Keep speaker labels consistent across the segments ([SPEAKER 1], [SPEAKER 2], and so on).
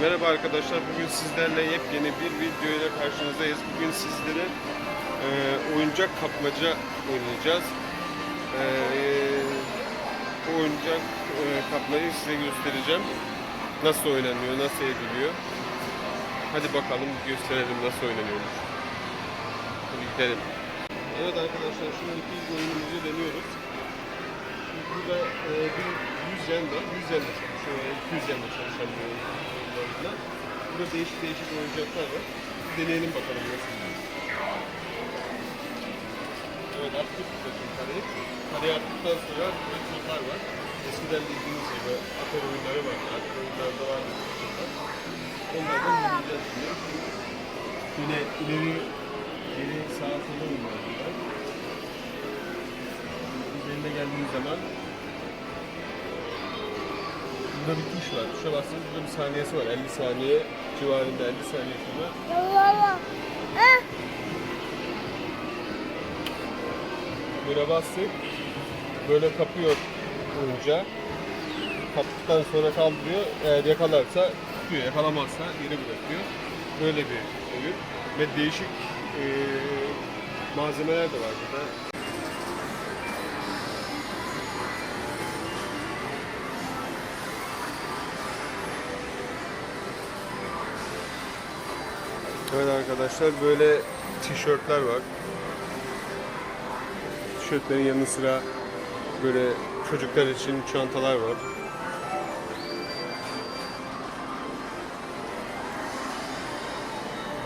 [SPEAKER 1] Merhaba arkadaşlar. Bugün sizlerle yepyeni bir video ile karşınızdayız. Bugün sizlere e, oyuncak kapmaca oynayacağız. E, bu oyuncak e, kapmayı size göstereceğim. Nasıl oynanıyor, nasıl ediliyor. Hadi bakalım gösterelim nasıl oynanıyormuş. Hadi gidelim. Evet arkadaşlar şimdi ilk oyunumuzu deniyoruz. Burada e, bir 100 yen var. 100 yen de çalışıyor. Yani 200 yen de çalışan bir oyunlarla. Burada değişik değişik oyuncaklar var. Deneyelim bakalım nasıl. Evet attık bakın kareyi. Kareyi attıktan sonra burada tırlar var. Eskiden bildiğiniz gibi atar oyunları vardı. Atar oyunlarda vardı. tırlar. Onlardan yürüyeceğiz şimdi. Yine ileri geri sağa sola oynuyorlar. Üzerine geldiğiniz zaman Burada bir tuş var. Tuşa bastığınız burada bir saniyesi var. 50 saniye civarında 50 saniye sonra böyle bastık. Böyle kapıyor oyuncağı. Kaptıktan sonra kaldırıyor. Eğer yakalarsa tutuyor. Yakalamazsa geri bırakıyor. Böyle bir oyun. Ve değişik eee, malzemeler de var burada. Evet arkadaşlar böyle tişörtler var. Tişörtlerin yanı sıra böyle çocuklar için çantalar var.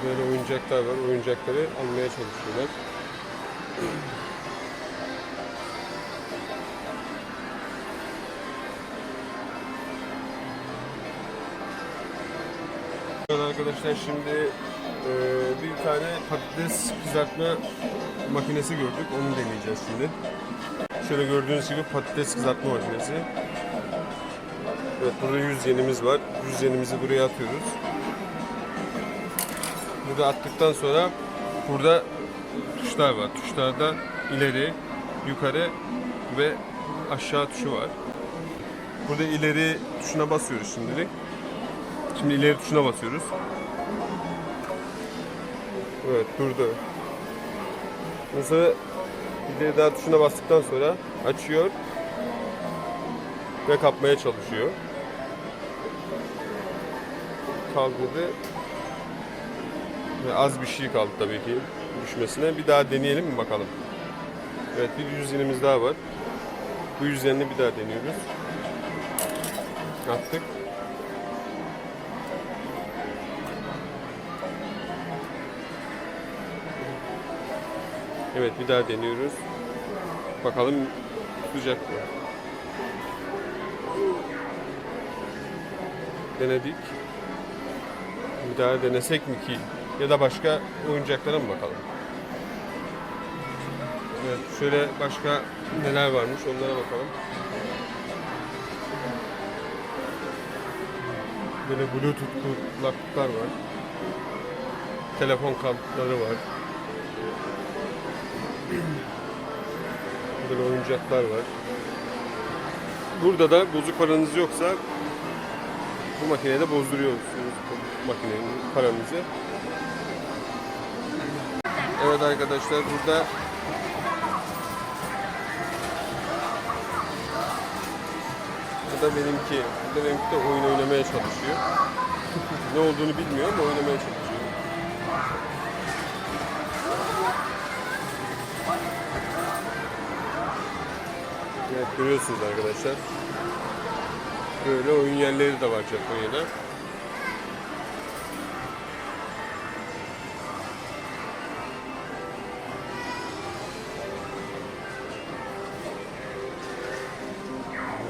[SPEAKER 1] Böyle oyuncaklar var. Oyuncakları almaya çalışıyorlar. Evet arkadaşlar şimdi bir tane patates kızartma makinesi gördük. Onu deneyeceğiz şimdi. Şöyle gördüğünüz gibi patates kızartma makinesi. Evet burada 100 yenimiz var. 100 yenimizi buraya atıyoruz. Burada attıktan sonra burada tuşlar var. Tuşlarda ileri, yukarı ve aşağı tuşu var. Burada ileri tuşuna basıyoruz şimdilik. Şimdi ileri tuşuna basıyoruz. Evet durdu. Mesela ileri daha tuşuna bastıktan sonra açıyor ve kapmaya çalışıyor. Kaldırdı. Ve az bir şey kaldı tabii ki düşmesine. Bir daha deneyelim mi bakalım. Evet bir yüzyenimiz daha var. Bu yüzyenini bir daha deniyoruz. Attık. Evet bir daha deniyoruz. Bakalım tutacak mı? Denedik. Bir daha denesek mi ki? Ya da başka oyuncaklara mı bakalım? Evet şöyle başka neler varmış onlara bakalım. Böyle bluetooth kulaklıklar var. Telefon kartları var. Böyle oyuncaklar var. Burada da bozuk paranız yoksa bu makinede bozduruyorsunuz bu makinenin paranızı. Evet arkadaşlar burada bu da benimki. Bu da benimki de oyun oynamaya çalışıyor. ne olduğunu bilmiyor ama oynamaya çalışıyor. Evet görüyorsunuz arkadaşlar. Böyle oyun yerleri de var Japonya'da.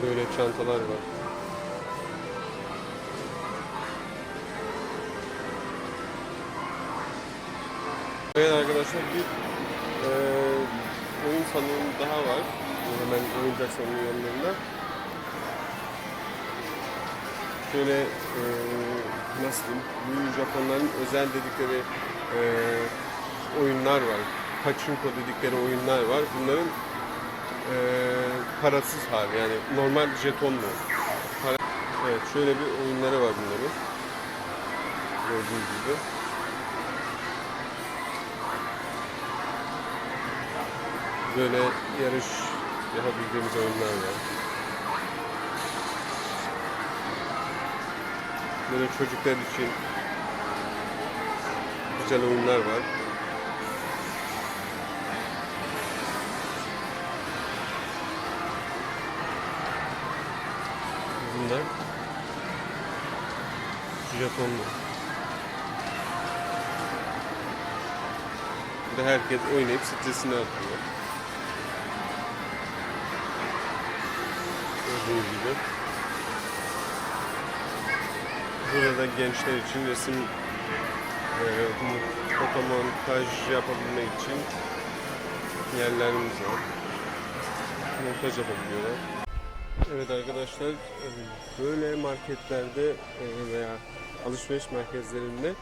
[SPEAKER 1] Böyle çantalar var. Evet arkadaşlar bir eee oyun salonu daha var. Hemen oyuncak salonu yanlarında. Şöyle eee nasıl diyeyim? Bu Japonların özel dedikleri eee, oyunlar var. Pachinko dedikleri oyunlar var. Bunların eee, parasız hali yani normal jetonlu. Para... Evet şöyle bir oyunları var bunların. Gördüğünüz gibi. Böyle yarış yapabildiğimiz oyunlar var. Böyle çocuklar için güzel oyunlar var. Bunlar Japonlu. Burada herkes oynayıp stresini atıyor. Gördüğünüz gibi. Burada gençler için resim e, fotomontaj yapabilmek için yerlerimiz var. Montaj yapabiliyorlar. Evet arkadaşlar e, böyle marketlerde e, veya alışveriş merkezlerinde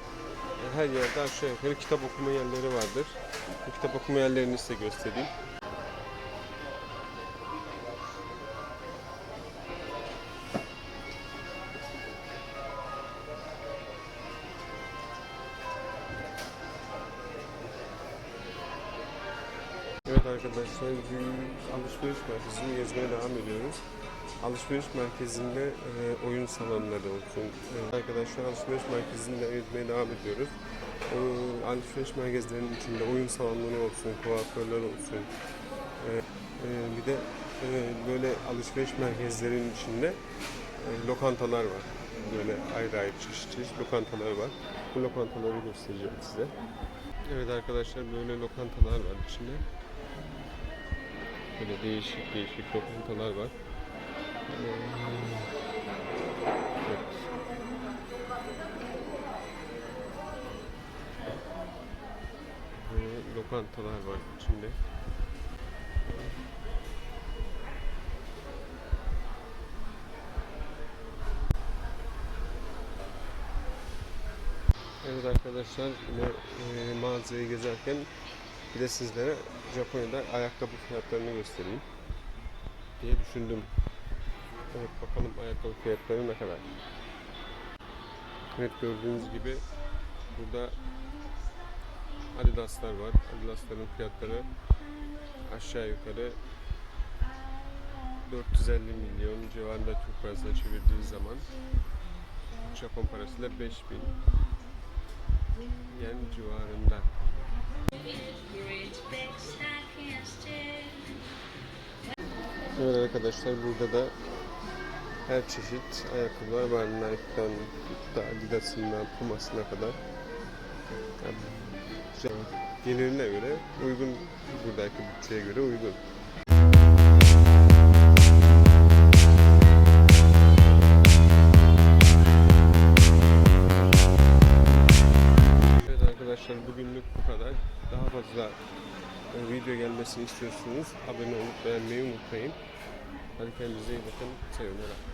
[SPEAKER 1] her yerde aşağı yukarı kitap okuma yerleri vardır. Bu kitap okuma yerlerini size göstereyim. Evet arkadaşlar bir alışveriş merkezini gezmeye devam ediyoruz. Alışveriş merkezinde e, oyun salonları olsun. E, arkadaşlar alışveriş merkezinde gezmeye devam ediyoruz. O, alışveriş merkezlerinin içinde oyun salonları olsun, kuaförler olsun. E, e, bir de e, böyle alışveriş merkezlerinin içinde e, lokantalar var. Böyle ayrı ayrı çeşit çeşit lokantalar var. Bu lokantaları göstereceğim size. Evet arkadaşlar böyle lokantalar var içinde. Böyle değişik değişik lokantalar var. Ee, Evet. Böyle lokantalar var içinde. Evet arkadaşlar yine e, mağazayı gezerken bir de sizlere Japonya'da ayakkabı fiyatlarını göstereyim diye düşündüm. Evet bakalım ayakkabı fiyatları ne kadar. Evet gördüğünüz gibi burada Adidas'lar var. Adidas'ların fiyatları aşağı yukarı 450 milyon civarında Türk parasına çevirdiği zaman Japon parasıyla 5000 yen civarında. Evet arkadaşlar burada da her çeşit ayakkabılar var. Nike'dan Adidas'ından Puma'sına kadar. Yani, gelirine göre uygun, buradaki bütçeye göre uygun. Video gelmesini istiyorsanız abone olup beğenmeyi unutmayın. Hadi kendinize iyi bakın. Sayonara.